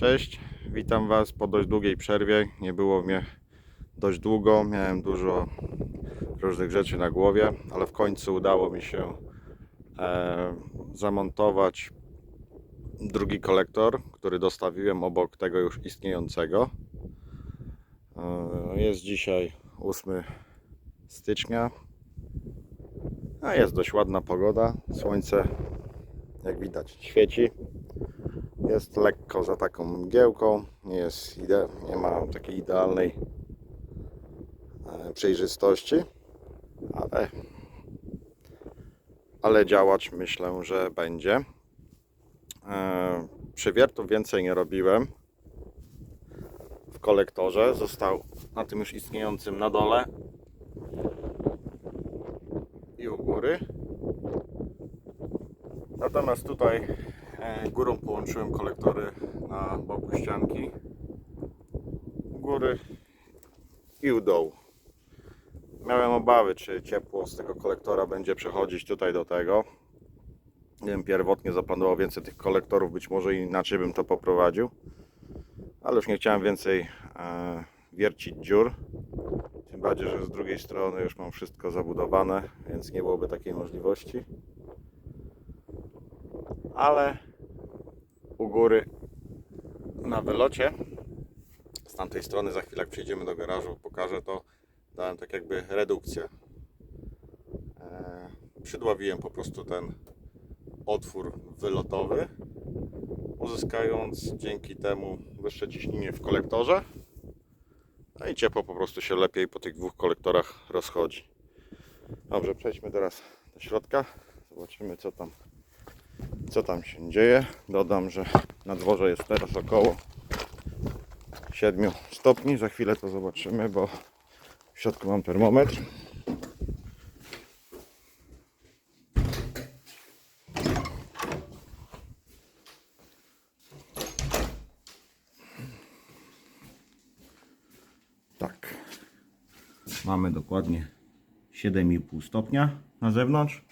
Cześć, witam Was po dość długiej przerwie. Nie było mnie dość długo, miałem dużo różnych rzeczy na głowie, ale w końcu udało mi się e, zamontować drugi kolektor, który dostawiłem obok tego już istniejącego. E, jest dzisiaj 8 stycznia, a jest dość ładna pogoda. Słońce, jak widać, świeci. Jest lekko za taką mgiełką, nie, jest ide- nie ma takiej idealnej e, przejrzystości, ale, ale działać myślę, że będzie. E, Przywiertów więcej nie robiłem w kolektorze. Został na tym już istniejącym na dole i u góry. Natomiast tutaj górą połączyłem kolektory na boku ścianki. U góry i u dołu. Miałem obawy, czy ciepło z tego kolektora będzie przechodzić tutaj do tego. Nie wiem, pierwotnie zaplanował więcej tych kolektorów, być może inaczej bym to poprowadził. Ale już nie chciałem więcej e, wiercić dziur. Tym bardziej, że z drugiej strony już mam wszystko zabudowane, więc nie byłoby takiej możliwości ale u góry na wylocie. Z tamtej strony za chwilę jak przejdziemy do garażu pokażę to. Dałem tak jakby redukcję. E, przydławiłem po prostu ten otwór wylotowy uzyskując dzięki temu wyższe ciśnienie w kolektorze. No i ciepło po prostu się lepiej po tych dwóch kolektorach rozchodzi. Dobrze przejdźmy teraz do środka. Zobaczymy co tam co tam się dzieje. Dodam, że na dworze jest teraz około 7 stopni. Za chwilę to zobaczymy, bo w środku mam termometr. Tak. Mamy dokładnie 7,5 stopnia na zewnątrz.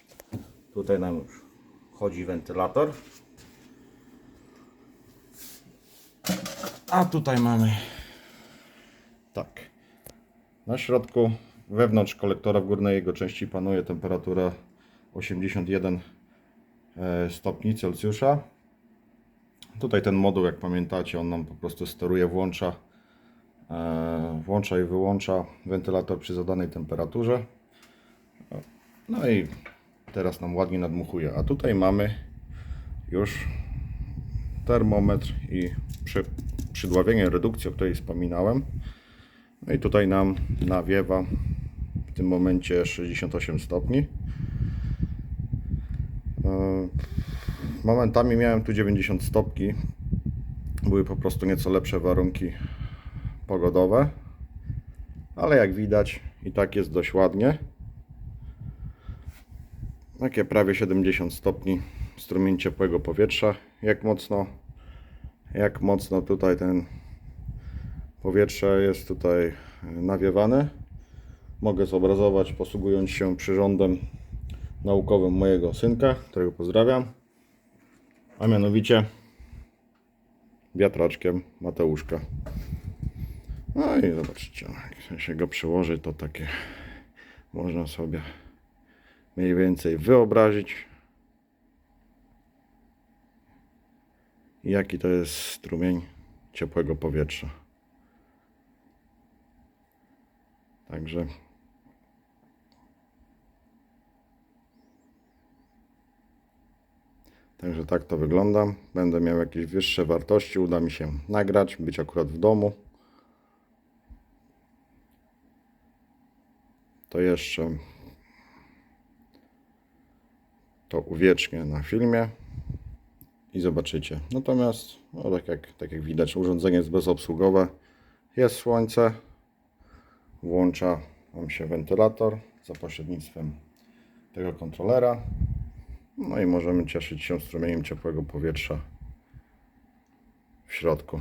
Tutaj nam już chodzi wentylator. A tutaj mamy tak. Na środku wewnątrz kolektora w górnej jego części panuje temperatura 81 e, stopni Celsjusza. Tutaj ten moduł, jak pamiętacie, on nam po prostu steruje, włącza, e, włącza i wyłącza wentylator przy zadanej temperaturze. No i teraz nam ładnie nadmuchuje. A tutaj mamy już termometr i przy, przydławienie redukcji, o której wspominałem. No i tutaj nam nawiewa w tym momencie 68 stopni. E, Momentami miałem tu 90 stopni. Były po prostu nieco lepsze warunki pogodowe. Ale jak widać i tak jest dość ładnie. Takie prawie 70 stopni strumień ciepłego powietrza. Jak mocno, jak mocno tutaj ten powietrze jest tutaj nawiewane. Mogę zobrazować posługując się przyrządem naukowym mojego synka, którego pozdrawiam. A mianowicie wiatraczkiem Mateuszka. No i zobaczcie, jak się go przyłoży, to takie można sobie mniej więcej wyobrazić jaki to jest strumień ciepłego powietrza. Także Także tak to wygląda. Będę miał jakieś wyższe wartości, uda mi się nagrać, być akurat w domu. To jeszcze to uwiecznię na filmie i zobaczycie. Natomiast, no tak, jak, tak jak widać, urządzenie jest bezobsługowe. Jest słońce, włącza nam się wentylator za pośrednictwem tego kontrolera. No i możemy cieszyć się strumieniem ciepłego powietrza w środku.